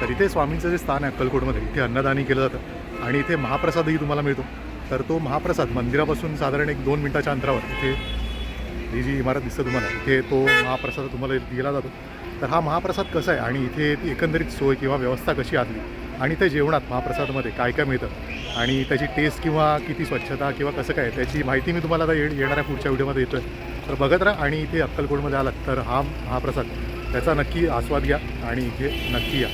तर इथे स्वामींचं जे स्थान आहे अक्कलकोटमध्ये इथे अन्नदानी केलं जातं. आणि इथे महाप्रसादही तुम्हाला मिळतो. तर तो महाप्रसाद मंदिरापासून साधारण एक दोन मिनटाच्या अंतरावर इथे ही जी इमारत दिसतं तुम्हाला इथे तो महाप्रसाद तुम्हाला दिला जातो. तर हा महाप्रसाद कसा आहे? आणि इथे एकंदरीत सोय किंवा व्यवस्था कशी आली आणि ते जेवणात महाप्रसादमध्ये काय काय मिळतं? आणि त्याची टेस्ट किंवा किती स्वच्छता किंवा कसं काय त्याची माहिती मी तुम्हाला आता ये येणाऱ्या पुढच्या व्हिडिओमध्ये येतो आहे तर बघत राहा आणि इथे अक्कलकोटमध्ये आलात तर हा महाप्रसाद त्याचा नक्की आस्वाद घ्या आणि इथे नक्की या.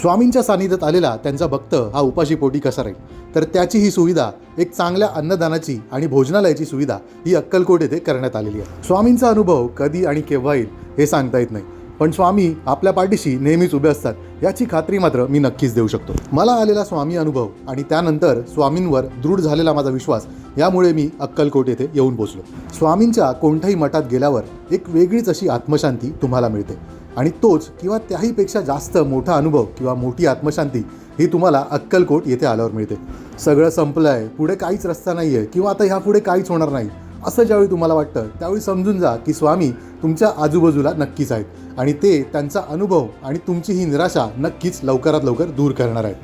स्वामींच्या सानिध्यात आलेला त्यांचा भक्त हा उपाशी पोटी कसा राहील? तर त्याची ही सुविधा एक चांगल्या अन्नदानाची आणि भोजनालयाची सुविधा ही अक्कलकोट येथे करण्यात आलेली आहे. स्वामींचा अनुभव कधी आणि केव्हा येईल हे सांगता येत नाही. पण स्वामी आपल्या पाठीशी नेहमीच उभे असतात याची खात्री मात्र मी नक्कीच देऊ शकतो. मला आलेला स्वामी अनुभव आणि त्यानंतर स्वामींवर दृढ झालेला माझा विश्वास यामुळे मी अक्कलकोट येथे येऊन पोचलो. स्वामींच्या कोणत्याही मठात गेल्यावर एक वेगळीच अशी आत्मशांती तुम्हाला मिळते. आणि तोच किंवा त्याहीपेक्षा जास्त मोठा अनुभव किंवा मोठी आत्मशांती ही तुम्हाला अक्कलकोट येथे आल्यावर मिळते. सगळं संपलं आहे पुढे काहीच रस्ता नाही आहे किंवा आता ह्या पुढे काहीच होणार नाही. असं ज्यावेळी तुम्हाला वाटतं त्यावेळी समजून जा की स्वामी तुमच्या आजूबाजूला नक्कीच आहेत आणि ते त्यांचा अनुभव आणि तुमची ही निराशा नक्कीच लवकरात लवकर दूर करणार आहेत.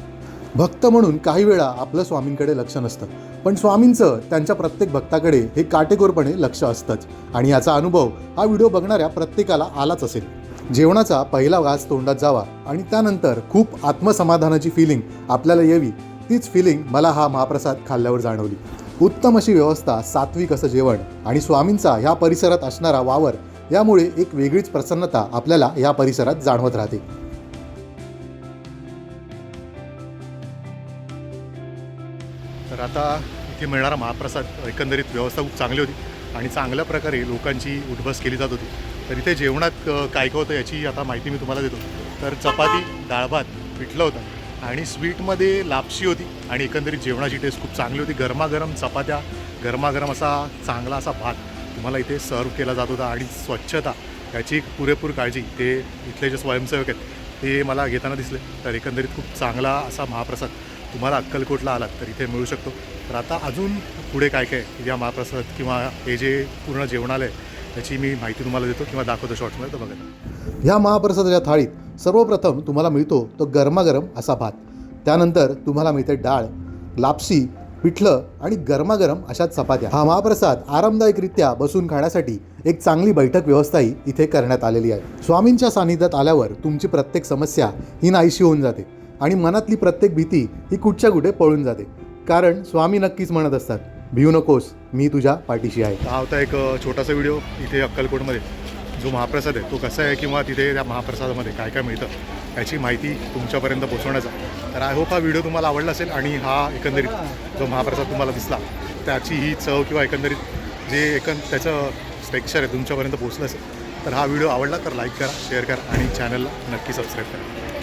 भक्त म्हणून काही वेळा आपलं स्वामींकडे लक्ष नसतं पण स्वामींचं त्यांच्या प्रत्येक भक्ताकडे हे काटेकोरपणे लक्ष असतंच आणि याचा अनुभव हा व्हिडिओ बघणाऱ्या प्रत्येकाला आलाच असेल. जेवणाचा पहिला वास तोंडात जावा आणि त्यानंतर खूप आत्मसमाधानाची फिलिंग आपल्याला यावी तीच फिलिंग मला हा महाप्रसाद खाल्ल्यावर जाणवली. उत्तम अशी व्यवस्था सात्विक असं जेवण आणि स्वामींचा ह्या परिसरात असणारा वावर यामुळे एक वेगळीच प्रसन्नता आपल्याला या परिसरात जाणवत राहते. तर आता इथे मिळणारा महाप्रसाद एकंदरीत व्यवस्था खूप चांगली होती आणि चांगल्या प्रकारे लोकांची उठबस केली जात होती. तर इथे जेवणात काय काय होतं याची आता माहिती मी तुम्हाला देतो. तर चपाती डाळ भात पिठलं होतं. आणि स्वीटमध्ये लापशी होती आणि एकंदरीत जेवणाची टेस्ट खूप चांगली होती. गरमागरम चपात्या गरमागरम असा चांगला असा भात तुम्हाला इथे सर्व केला जात होता आणि स्वच्छता याची पुरेपूर काळजी ते इथले जे स्वयंसेवक आहेत ते मला घेताना दिसले. तर एकंदरीत खूप चांगला असा महाप्रसाद तुम्हाला अक्कलकोटला आलात तर इथे मिळू शकतो. तर आता अजून पुढे काय काय या महाप्रसाद किंवा हे जे पूर्ण जेवणालय त्याची मी माहिती तुम्हाला देतो किंवा दाखवतो शॉर्टमध्ये तर बघा. ह्या महाप्रसादाच्या थाळीत सर्वप्रथम तुम्हाला मिळतो तो गरमागरम असा भात. त्यानंतर तुम्हाला मिळते डाळ लापसी पिठलं आणि गरमागरम अशा चपात्या. हा महाप्रसाद आरामदायकरित्या बसून खाण्यासाठी एक चांगली बैठक व्यवस्थाही इथे करण्यात आलेली आहे. स्वामींच्या सानिध्यात आल्यावर तुमची प्रत्येक समस्या ही नाहीशी होऊन जाते आणि मनातली प्रत्येक भीती ही कुठच्या कुठे पळून जाते. कारण स्वामी नक्कीच म्हणत असतात भिऊ नकोस मी तुझ्या पाठीशी आहे. हा होता एक छोटासा व्हिडिओ इथे अक्कलकोटमध्ये. जो महाप्रसाद आहे तो कसा आहे किंवा तिथे त्या महाप्रसादामध्ये काय काय मिळतं याची माहिती तुमच्यापर्यंत पोहोचवण्याचा. तर आय होप हा व्हिडिओ तुम्हाला आवडला असेल आणि हा एकंदरीत जो महाप्रसाद तुम्हाला दिसला त्याची ही चव किंवा एकंदरीत जे एकंद त्याचं स्ट्रेक्चर आहे तुमच्यापर्यंत पोहोचलं असेल तर हा व्हिडिओ आवडला तर लाईक करा शेअर करा आणि चॅनलला नक्की सबस्क्राईब करा.